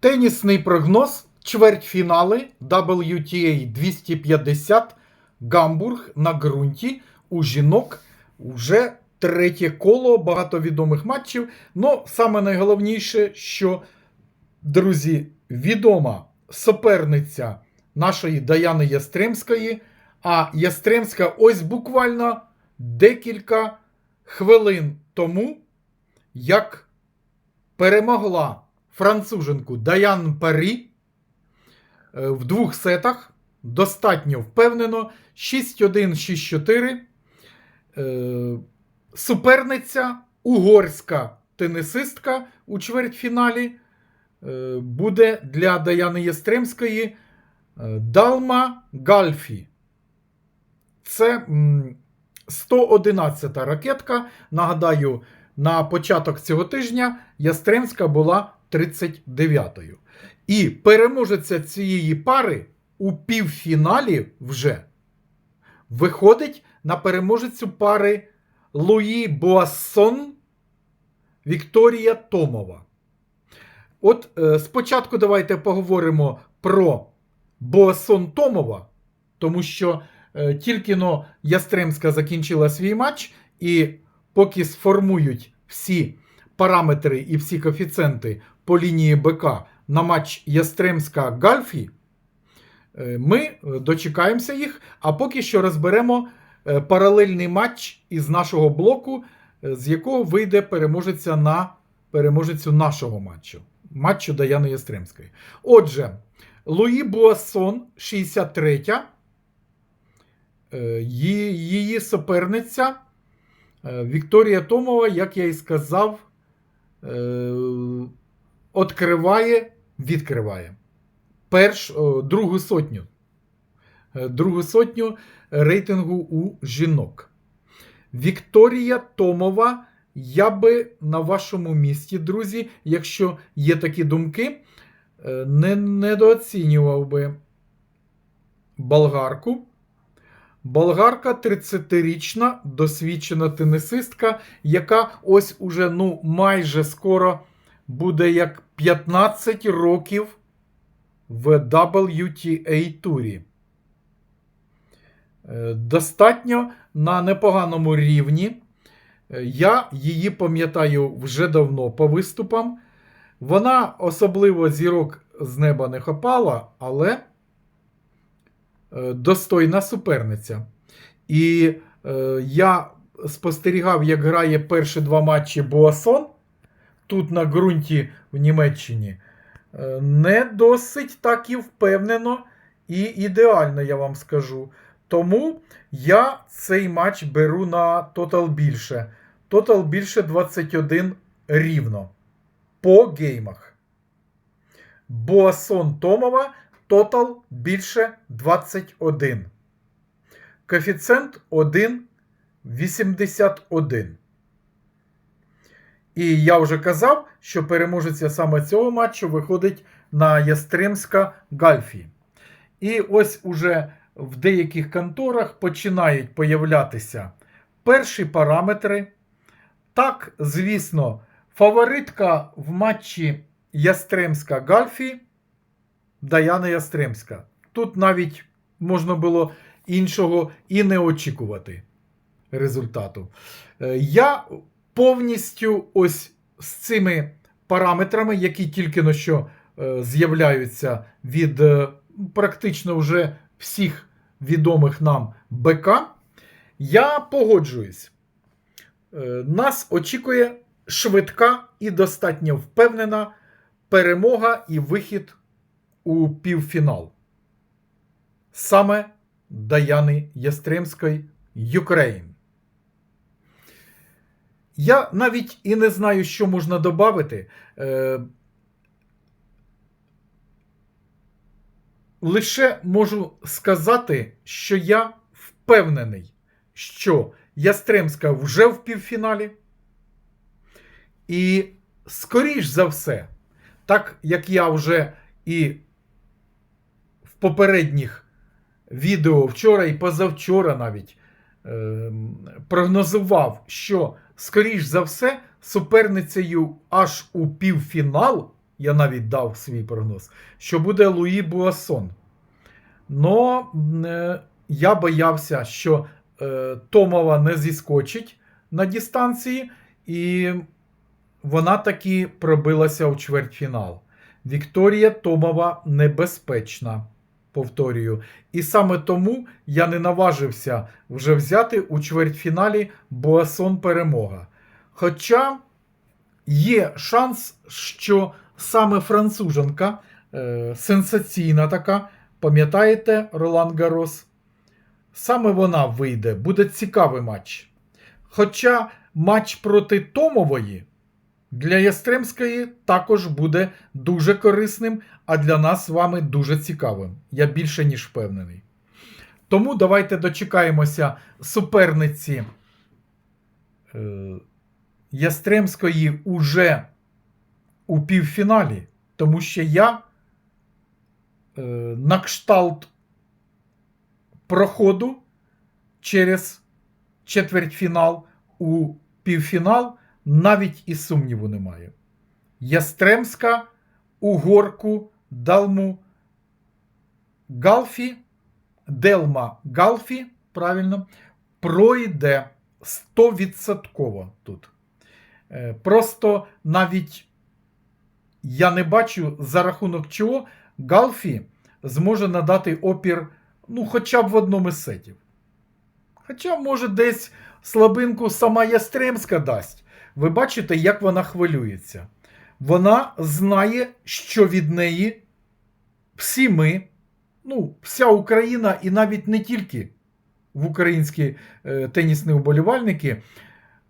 Тенісний прогноз. Чвертьфінали WTA 250 Гамбург на ґрунті у жінок уже третє коло багато відомих матчів. Ну, саме найголовніше, що, друзі, відома суперниця нашої Даяни Ястремської. А Ястремська ось буквально декілька хвилин тому, як перемогла француженку Даян Парі е, в двох сетах. Достатньо впевнено. 6-1, 6-4. Е, Суперниця, угорська тенісистка у чвертьфіналі е, буде для Даяни Єстремської Далма Гальфі. Це м, 111 ракетка. Нагадаю, на початок цього тижня Ястремська була 39-ю. І переможеця цієї пари у півфіналі вже виходить на переможецю пари Луї Боассон Вікторія Томова. От е, спочатку давайте поговоримо про Боассон Томова, тому що е, тільки но Ястремська закінчила свій матч, і поки сформують всі параметри і всі коефіцієнти по лінії БК на матч Ястремська Гальфі, е, ми е, дочекаємося їх, а поки що розберемо е, паралельний матч із нашого блоку, з якого вийде переможеця на переможецю нашого матчу. Матчу Даяни Ястремської. Отже, Луї Буассон, 63. Е, Її, суперниця Вікторія Томова, як я і сказав, е, відкриває, відкриває перш, другу сотню. Е, Другу сотню рейтингу у жінок. Вікторія Томова. Я би на вашому місці, друзі, якщо є такі думки, е, не недооцінював би болгарку. Болгарка 30-річна досвідчена тенісистка, яка ось уже ну, майже скоро буде як 15 років в WTA турі. Е, Достатньо на непоганому рівні. Е, Я її пам'ятаю вже давно по виступам. Вона особливо зірок з неба не хапала, але достойна суперниця. І е, я спостерігав, як грає перші два матчі Буасон тут на ґрунті в Німеччині. Е, не досить так і впевнено і ідеально, я вам скажу. Тому я цей матч беру на тотал більше. Тотал більше 21 рівно. По геймах. Боасон Томова тотал більше 21. Коефіцієнт 1,81. І я вже казав, що переможеця саме цього матчу виходить на Ястремська Гальфі. І ось уже в деяких конторах починають появлятися перші параметри. Так, звісно, фаворитка в матчі Ястремська Гальфі Даяна Ястремська. Тут навіть можна було іншого і не очікувати результату. Е, Я повністю ось з цими параметрами, які тільки на що е, з'являються від е, практично вже всіх відомих нам БК, я погоджуюсь. Нас очікує швидка і достатньо впевнена перемога і вихід у півфінал. Саме Даяни Ястремської Юкрейн. Я навіть і не знаю, що можна додати. Е, лише можу сказати, що я впевнений, що Ястремська вже в півфіналі. І, скоріш за все, так як я вже і в попередніх відео вчора і позавчора навіть е, прогнозував, що, скоріш за все, суперницею аж у півфінал я навіть дав свій прогноз, що буде Луї Буасон. Но е, я боявся, що е, Томова не зіскочить на дистанції, і вона таки пробилася у чвертьфінал. Вікторія Томова небезпечна, повторюю. І саме тому я не наважився вже взяти у чвертьфіналі Буасон перемога. Хоча є шанс, що саме француженка, е, сенсаційна така, пам'ятаєте, Ролан Гарос? Саме вона вийде, буде цікавий матч. Хоча матч проти Томової для Ястремської також буде дуже корисним, а для нас з вами дуже цікавим. Я більше ніж впевнений. Тому давайте дочекаємося суперниці е, Ястремської уже у півфіналі, тому що я е, на кшталт проходу через четвертьфінал у півфінал навіть і сумніву немає. Ястремська, Угорку, Далму, Галфі, Делма Галфі, правильно, пройде 100% тут. Е, Просто навіть я не бачу, за рахунок чого Галфі зможе надати опір ну, хоча б в одному із сетів. Хоча, може, десь слабинку сама Ястремська дасть. Ви бачите, як вона хвилюється. Вона знає, що від неї всі ми, ну, вся Україна, і навіть не тільки в українські е, тенісні уболівальники,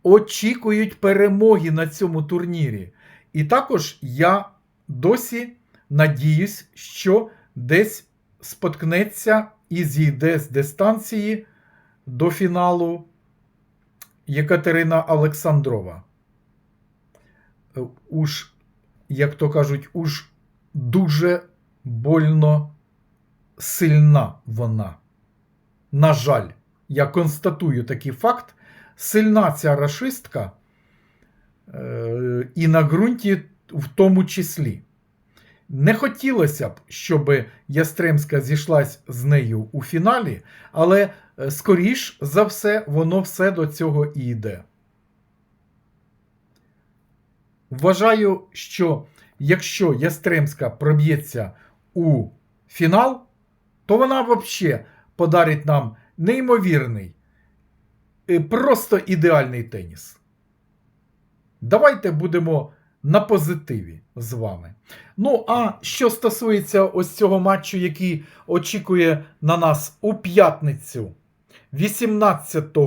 очікують перемоги на цьому турнірі. І також я досі надіюсь, що десь споткнеться і зійде з дистанції до фіналу Єкатерина Олександрова. Уж, як то кажуть, уж дуже больно сильна вона. На жаль, я констатую такий факт. Сильна ця рашистка, е, і на ґрунті в тому числі. Не хотілося б, щоб Ястремська зійшлась з нею у фіналі, але е, скоріш за все, воно все до цього і йде. Вважаю, що якщо Ястремська проб'ється у фінал, то вона взагалі подарить нам неймовірний, е, просто ідеальний теніс. Давайте будемо на позитиві з вами. Ну, а що стосується ось цього матчу, який очікує на нас у п'ятницю 18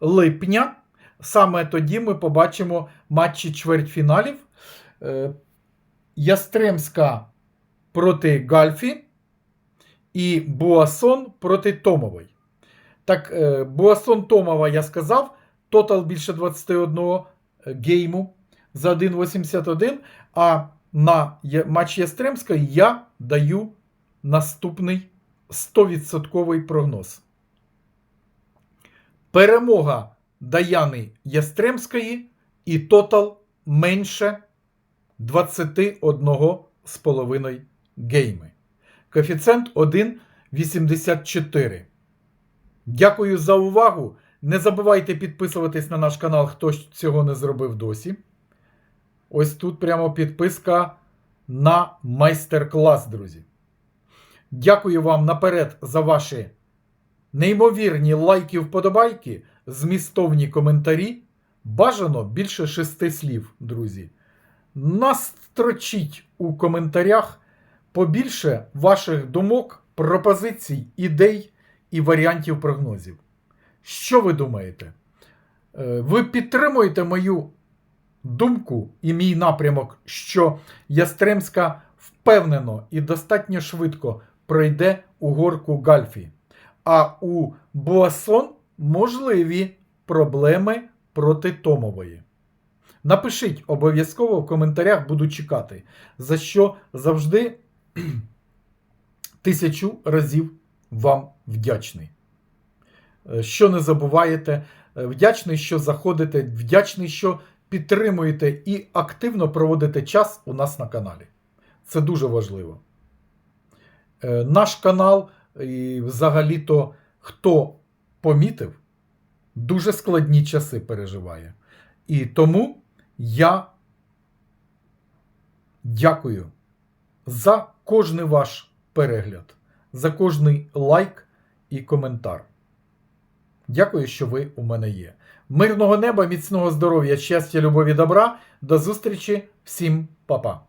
липня, саме тоді ми побачимо матчі чвертьфіналів. Е, Ястремська проти Гальфі і Буасон проти Томової. Так, е, Буасон Томова я сказав, тотал більше 21 гейму за 1,81. А на матч Ястремської я даю наступний 100% прогноз. Перемога Даяни Ястремської і тотал менше 21,5 гейми. Коефіцієнт 1,84. Дякую за увагу. Не забувайте підписуватись на наш канал, хто цього не зробив досі. Ось тут прямо підписка на майстер-клас, друзі. Дякую вам наперед за ваші неймовірні лайки, вподобайки, змістовні коментарі. Бажано більше шести слів, друзі. Настрочіть у коментарях побільше ваших думок, пропозицій, ідей і варіантів прогнозів. Що ви думаєте? Е, Ви підтримуєте мою думку і мій напрямок, що Ястремська впевнено і достатньо швидко пройде у горку Гальфі. А у Буасон можливі проблеми проти Томової. Напишіть обов'язково в коментарях, буду чекати, за що завжди тисячу разів вам вдячний. Е, Що не забуваєте, е, вдячний, що заходите, вдячний, що підтримуєте і активно проводите час у нас на каналі. Це дуже важливо. Е, Наш канал, і взагалі-то, хто помітив, дуже складні часи переживає. І тому я дякую за кожний ваш перегляд, за кожний лайк і коментар. Дякую, що ви у мене є. Мирного неба, міцного здоров'я, щастя, любові, добра. До зустрічі, всім па-па.